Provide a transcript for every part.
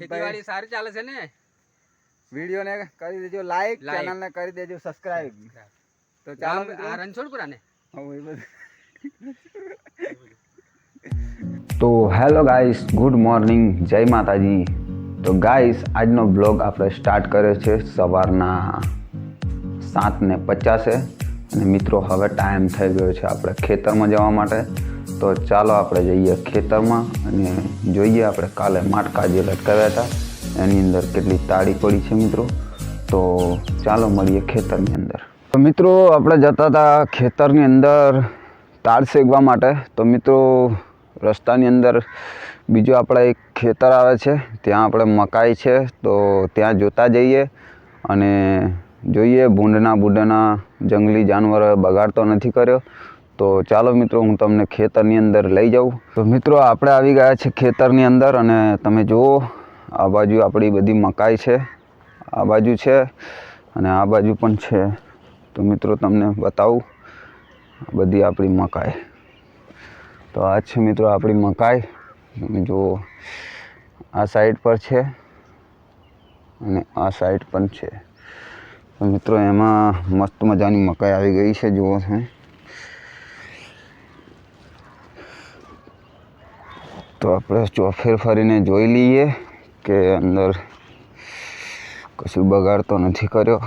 ખેતીવાડી સારી ચાલે છે ને? વિડીયોને કરી દેજો લાઈક. ચેનલને કરી દેજો સબસ્ક્રાઇબ તો ચાલો આ રણછોડપુરા ને હવે એ બધું. તો હેલો ગાઈસ ગુડ મોર્નિંગ જય માતાજી. તો ગાઈસ આજનો બ્લોગ આપણે સ્ટાર્ટ કર્યો છે સવારના સાત ને પચાસે. અને મિત્રો હવે ટાઈમ થઈ ગયો છે આપણે ખેતરમાં જવા માટે. તો ચાલો આપણે જઈએ ખેતરમાં અને જોઈએ આપણે કાલે માટકા જે લટકાવ્યા હતા. એની અંદર કેટલી તાળી પડી છે મિત્રો. તો ચાલો મળીએ ખેતરની અંદર. તો મિત્રો, આપણે જતા હતા ખેતરની અંદર તાળ શેકવા માટે. તો મિત્રો, રસ્તાની અંદર બીજું આપણે એક ખેતર આવે છે. ત્યાં આપણે મકાઈ છે. તો ત્યાં જોતા જઈએ અને જોઈએ ભૂંડના બુંડના જંગલી જાનવરોએ બગાડતો નથી કર્યો. તો ચાલો મિત્રો, હું તમને ખેતરની અંદર લઈ જાઉં. તો મિત્રો, આપણે આવી ગયા છે ખેતરની અંદર અને તમે જુઓ, આ બાજુ આપણી બધી મકાઈ છે. આ બાજુ છે અને આ બાજુ પણ છે. તો મિત્રો, તમને બતાવું બધી આપણી મકાઈ. તો આ છે મિત્રો આપણી મકાઈ. તમે જુઓ, આ સાઈડ પર છે અને આ સાઈડ પણ છે. તો મિત્રો, એમાં મસ્ત મજાની મકાઈ આવી ગઈ છે, જુઓ તમે. તો આપણે ચોફેર ફરીને જોઈ લઈએ કે અંદર કશું બગાડતો નથી કર્યો.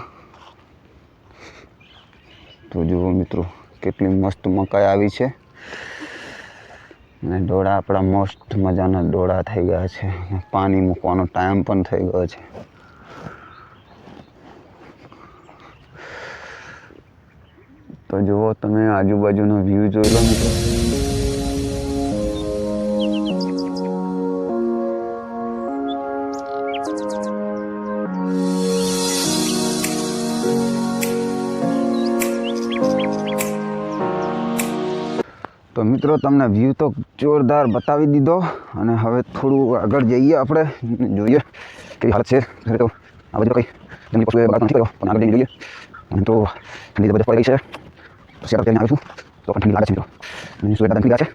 તો જુઓ મિત્રો, કેટલી મસ્ત મકાઈ આવી છે. અને ડોળા આપણા મસ્ત મજાના ડોળા થઈ ગયા છે. પાણી મૂકવાનો ટાઈમ પણ થઈ ગયો છે. તો જુઓ તમે આજુબાજુનો વ્યૂ જોઈ લો મિત્રો. તો મિત્રો, તમને વ્યૂ તો જોરદાર બતાવી દીધો. અને હવે થોડું આગળ જઈએ આપણે. જોઈએ કેવી હાલત છે. તો આ બધું કંઈ જમણી પશુ બગાડ નથી કર્યો પણ આગળ જઈને જોઈએ. અને તો ઠંડી તો બધે પડી ગઈ છે. તો શેર કરીને આવીશું. તો પણ ઠંડી લાગે છે, મિત્રો. સુરત દાદા નીકળી છે?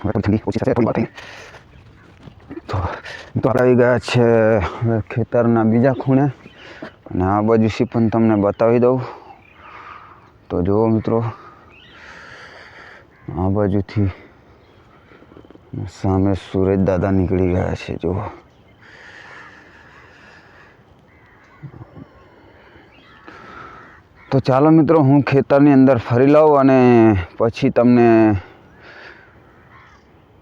હવે થોડી ઠંડી ઓછી થશે થોડી વાર તો મિત્રો આવી ગયા છે ખેતરના બીજા ખૂણે. અને આ બાજુ પણ તમને બતાવી દઉં. તો જુઓ મિત્રો આ બાજુથી સામે સુરજ દાદા નીકળી ગયા છે, જુઓ. તો ચાલો મિત્રો, હું ખેતરની અંદર ફરી લઉં અને પછી તમને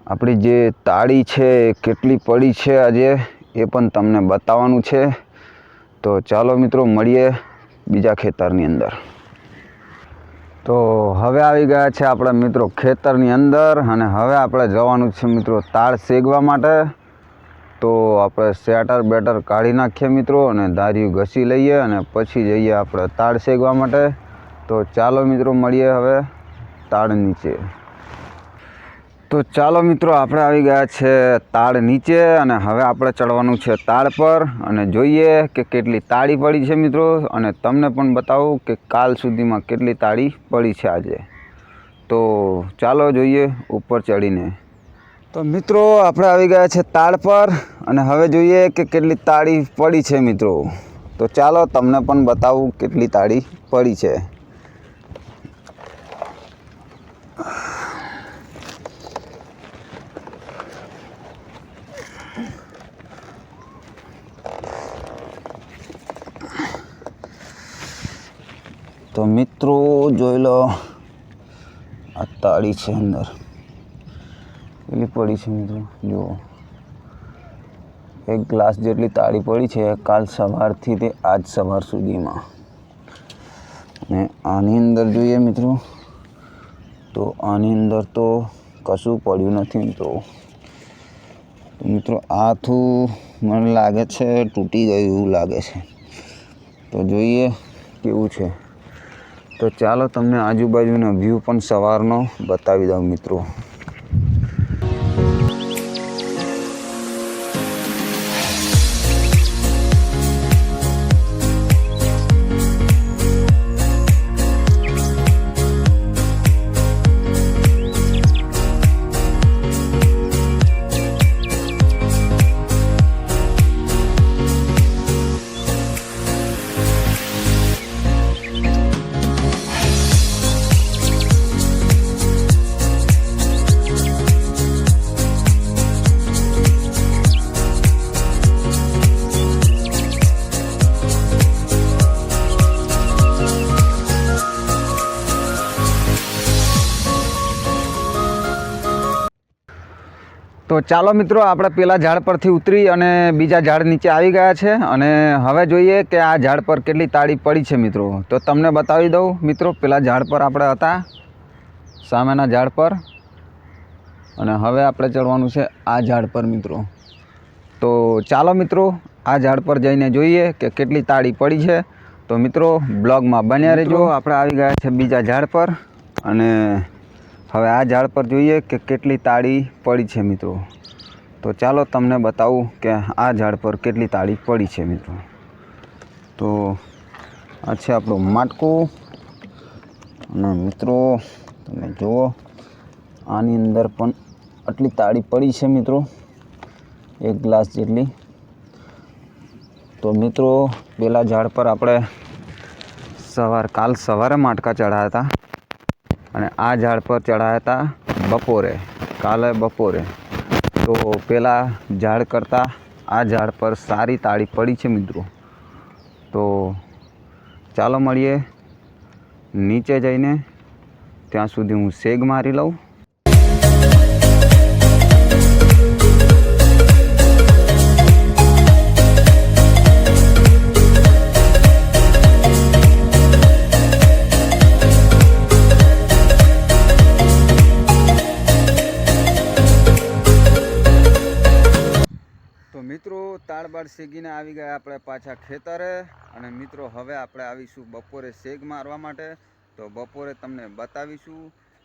આપણી જે તાળી છે, કેટલી પડી છે આજે, એ પણ તમને બતાવવાનું છે. તો ચાલો મિત્રો, મળીએ બીજા ખેતરની અંદર. તો હવે આવી ગયા છે આપણા મિત્રો ખેતરની અંદર અને હવે આપણે જવાનું છે મિત્રો તાળ શેકવા માટે. તો આપણે શેટર બેટર કાઢી નાખીએ મિત્રો અને દારિયું ઘસી લઈએ અને પછી જઈએ આપણે તાળ શેકવા માટે. તો ચાલો મિત્રો મળીએ હવે તાળ નીચે. તો ચાલો મિત્રો, આપણે આવી ગયા છે તાળ નીચે અને હવે આપણે ચડવાનું છે તાળ પર અને જોઈએ કે કેટલી તાળી પડી છે મિત્રો અને તમને પણ બતાવું કે કાલ સુધીમાં કેટલી તાળી પડી છે આજે. તો ચાલો જોઈએ ઉપર ચડીને. તો મિત્રો, આપણે આવી ગયા છે તાળ પર અને હવે જોઈએ કે કેટલી તાળી પડી છે મિત્રો. તો ચાલો તમને પણ બતાવું કેટલી તાળી પડી છે. તો મિત્રો, જોઈ લો. આ તાળી છે અંદર. એટલી પડી છે મિત્રો? જુઓ. એક ગ્લાસ જેટલી તાળી પડી છે કાલ સવારથી તે આજ સવાર સુધીમાં. અને આની અંદર જોઈએ મિત્રો, તો આની અંદર તો કશું પડ્યું નથી તો મિત્રો, આથું મને લાગે છે તૂટી ગયું એવું લાગે છે. તો જોઈએ કેવું છે. તો ચાલો તમને આજુબાજુનો વ્યૂ પણ સવારનો બતાવી દઉં મિત્રો. તો ચાલો મિત્રો આપણે પેલા ઝાડ પરથી ઉતરી અને બીજા ઝાડ નીચે આવી ગયા છે અને હવે જોઈએ કે આ ઝાડ પર કેટલી તાળી પડી છે મિત્રો. તો તમને બતાવી દઉં મિત્રો પેલા ઝાડ પર આપણે હતા સામેના ઝાડ પર. અને હવે આપણે ચડવાનું છે આ ઝાડ પર મિત્રો. તો ચાલો મિત્રો આ ઝાડ પર જઈને જોઈએ કે કેટલી તાળી પડી છે. તો મિત્રો બ્લોગમાં બન્યા રહેજો. આપણે આવી ગયા છે બીજા ઝાડ પર અને હવે આ ઝાડ પર જોઈએ કે કેટલી તાળી પડી છે મિત્રો. તો ચાલો તમને બતાવું કે આ ઝાડ પર કેટલી તાળી પડી છે મિત્રો. તો આ છે આપણું માટકું. અને મિત્રો, તમે જુઓ, આની અંદર પણ આટલી તાળી પડી છે મિત્રો. એક ગ્લાસ જેટલી. તો મિત્રો, પેલા ઝાડ પર આપણે સવાર, કાલ સવારે માટકા ચડાવ્યા હતા. અને આ ઝાડ પર ચડાવ્યા હતા બપોરે, કાલે બપોરે. તો પેલા ઝાડ કરતાં આ ઝાડ પર સારી તાળી પડી છે મિત્રો. તો ચાલો મળીએ. નીચે જઈને ત્યાં સુધી હું સેગ મારી લઉં. શેગીને આવી ગયા આપણે પાછા ખેતરે અને મિત્રો, હવે આપણે આવીશું બપોરે શેગ મારવા માટે. તો બપોરે તમને બતાવીશું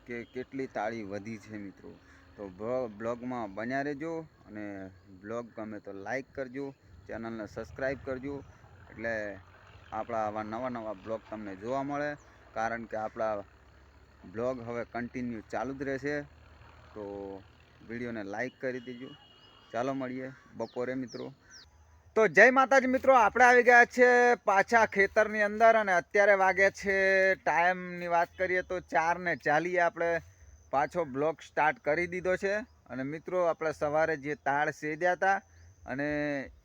કે કેટલી તાળી વધી છે મિત્રો. તો બ્લોગમાં બન્યા રહેજો અને બ્લોગ ગમે તો લાઈક કરજો, ચેનલને સબસ્ક્રાઈબ કરજો. એટલે આપણા આવા નવા નવા બ્લોગ તમને જોવા મળે. કારણ કે આપણા બ્લોગ હવે કન્ટિન્યુ ચાલુ જ રહેશે. તો વિડીયોને લાઈક કરી દેજો. ચાલો મળીએ બપોરે મિત્રો. તો જય માતાજી મિત્રો, આપણે આવી ગયા છે પાછા ખેતરની અંદર અને અત્યારે વાગે છે ટાઈમની વાત કરીએ તો ચાર ને ચાલીએ આપણે પાછો બ્લોગ સ્ટાર્ટ કરી દીધો છે. અને મિત્રો, આપણે સવારે જે તાળ સેદ્યા હતા અને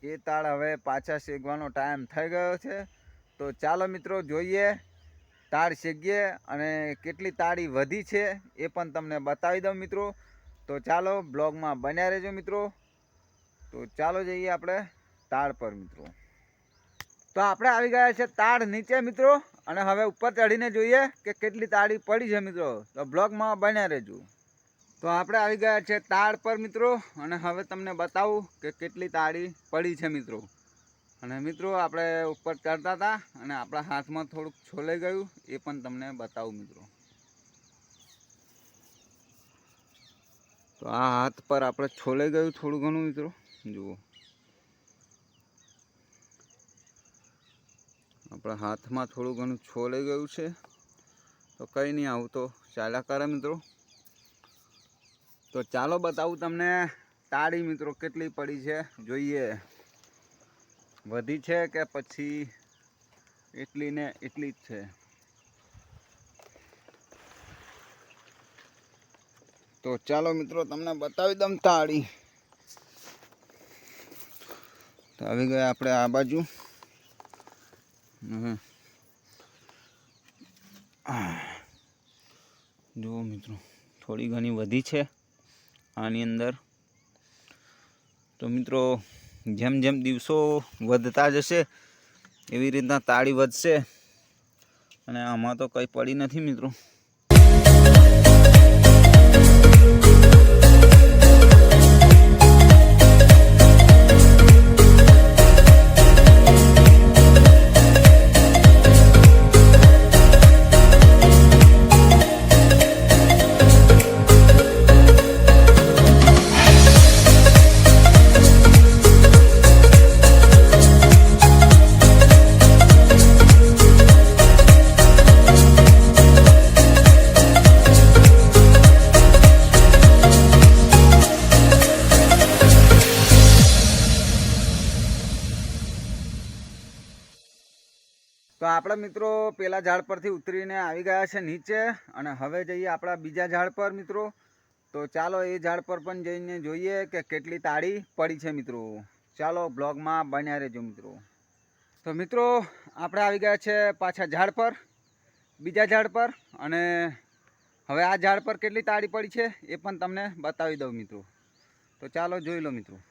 એ તાળ હવે પાછા શેકવાનો ટાઈમ થઈ ગયો છે. તો ચાલો મિત્રો, જોઈએ તાળ શેકીએ અને કેટલી તાળી વધી છે એ પણ તમને બતાવી દઉં મિત્રો. તો ચાલો બ્લોગમાં બન્યા રહેજો મિત્રો. તો ચાલો જઈએ આપણે. તાળ પર, મિત્રો. તો આપણે આવી ગયા છે તાળ નીચે, મિત્રો. અને હવે ઉપર ચડીને જોઈએ કે કેટલી તાળી પડી છે, મિત્રો. તો બ્લોગમાં બન્યા રહેજો. તો આપણે આવી ગયા છે તાળ પર, મિત્રો. અને હવે તમને બતાવું કે કેટલી તાળી પડી છે, મિત્રો. અને મિત્રો, આપણે ઉપર ચડતા હતા અને આપણા હાથમાં થોડુંક છોલાઈ ગયું. એ પણ તમને બતાવું, મિત્રો. તો આ હાથ પર આપણે છોલાઈ ગયું થોડું ઘણું, મિત્રો. જુઓ. આપણા હાથમાં થોડું ઘણું છોલાઈ ગયું છે. તો કંઈ નહીં, આવું તો ચાલ્યા કરે મિત્રો. તો ચાલો બતાવું તમને તાળી મિત્રો કેટલી પડી છે. જોઈએ. વધી છે કે પછી એટલી ને એટલી જ છે. તો ચાલો મિત્રો, તમને બતાવી દઉં તાળી. તો આવી ગયા આપણે આ બાજુ. જુઓ મિત્રો, થોડી ઘણી વધી છે આની અંદર. તો મિત્રો, જેમ જેમ દિવસો વધતા જશે, એવી રીતના તાળી વધશે. અને આમાં તો કંઈ પડી નથી મિત્રો. આપણા મિત્રો પેલા ઝાડ પરથી ઉતરીને આવી ગયા છે નીચે અને હવે જઈએ આપણા બીજા ઝાડ પર, મિત્રો. તો ચાલો એ ઝાડ પર પણ જઈને જોઈએ કે કેટલી તાળી પડી છે, મિત્રો. ચાલો બ્લોગમાં બન્યા રહેજો, મિત્રો. તો મિત્રો, આપણે આવી ગયા છે પાછા ઝાડ પર, બીજા ઝાડ પર અને હવે આ ઝાડ પર કેટલી તાળી પડી છે એ પણ તમને બતાવી દઉં, મિત્રો. તો ચાલો જોઈ લો, મિત્રો.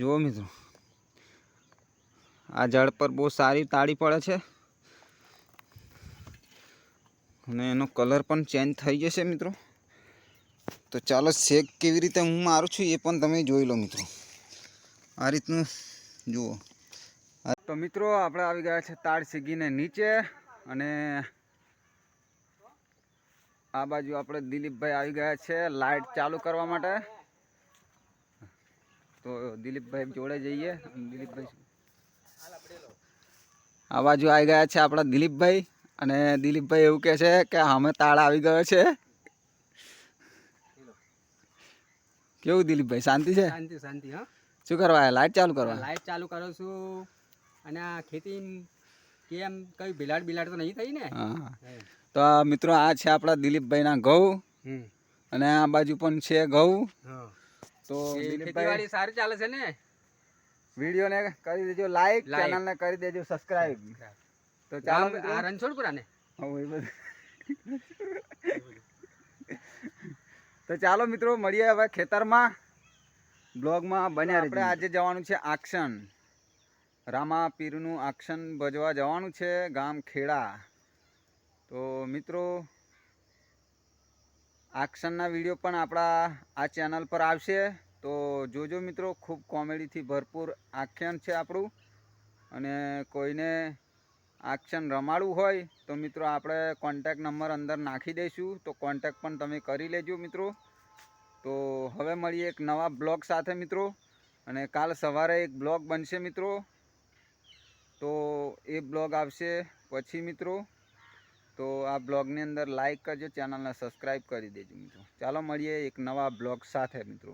જુઓ મિત્રો. આ ઝાડ પર બહુ સારી તાળી પડે છે. અને એનો કલર પણ ચેન્જ થઈ જશે મિત્રો. તો ચાલો શેક કેવી રીતે હું મારું છું એ પણ તમે જોઈ લો મિત્રો. આ રીતનું, જુઓ. તો મિત્રો આપણે આવી ગયા છે તાળ શીગીને નીચે અને આ બાજુ આપણે દિલીપભાઈ આવી ગયા છે લાઇટ ચાલુ કરવા માટે. તો દિલીપભાઈ જોડે જઈએ. દિલીપભાઈ આ બાજુ આવી ગયા છે આપણા દિલીપભાઈ અને દિલીપભાઈ એવું કહે છે કે અમે તાળ આવી ગયો છે. કેવું દિલીપભાઈ? શાંતિ છે? શાંતિ શાંતિ હા. શું કરવા લાઈટ ચાલુ કરવા? લાઈટ ચાલુ કરું છું. અને આ ખેતી કેમ કઈ બિલાડ બિલાડ તો નહીં થઈ ને? હા. તો મિત્રો આ છે આપણા દિલીપભાઈના ઘઉં અને આ બાજુ પણ છે ઘઉં. તો દિલીપભાઈ ખેતીવાડી સારી ચાલે છે ને? વિડીયોને કરી દેજો લાઈક. ચેનલને કરી દેજો સબસ્ક્રાઇબ તો ચાલો મિત્રો. આ રણછોડપુરા ને એ બધું. તો ચાલો મિત્રો મળીએ હવે ખેતરમાં. બ્લોગમાં બન્યા આપણે આજે જવાનું છે આક્ષણ રામા પીરનું આક્ષણ ભજવા જવાનું છે ગામ ખેડા. તો મિત્રો આક્ષનના વીડિયો પણ આપણા આ ચેનલ પર આવશે. તો જોજો મિત્રો, ખૂબ કોમેડીથી ભરપૂર આખ્યાન છે આપણું. અને કોઈને આક્ષન રમાડવું હોય તો મિત્રો આપણે કોન્ટેક નંબર અંદર નાખી દઈશું. તો કોન્ટેક પણ તમે કરી લેજો મિત્રો. તો હવે મળીએ એક નવા બ્લોગ સાથે મિત્રો. અને કાલ સવારે એક બ્લોગ બનશે મિત્રો. તો એ બ્લોગ આવશે પછી મિત્રો. તો આ બ્લોગની અંદર લાઇક કરજો ચેનલને સબસ્ક્રાઈબ કરી દેજો મિત્રો. ચાલો મળીએ એક નવા બ્લોગ સાથે મિત્રો.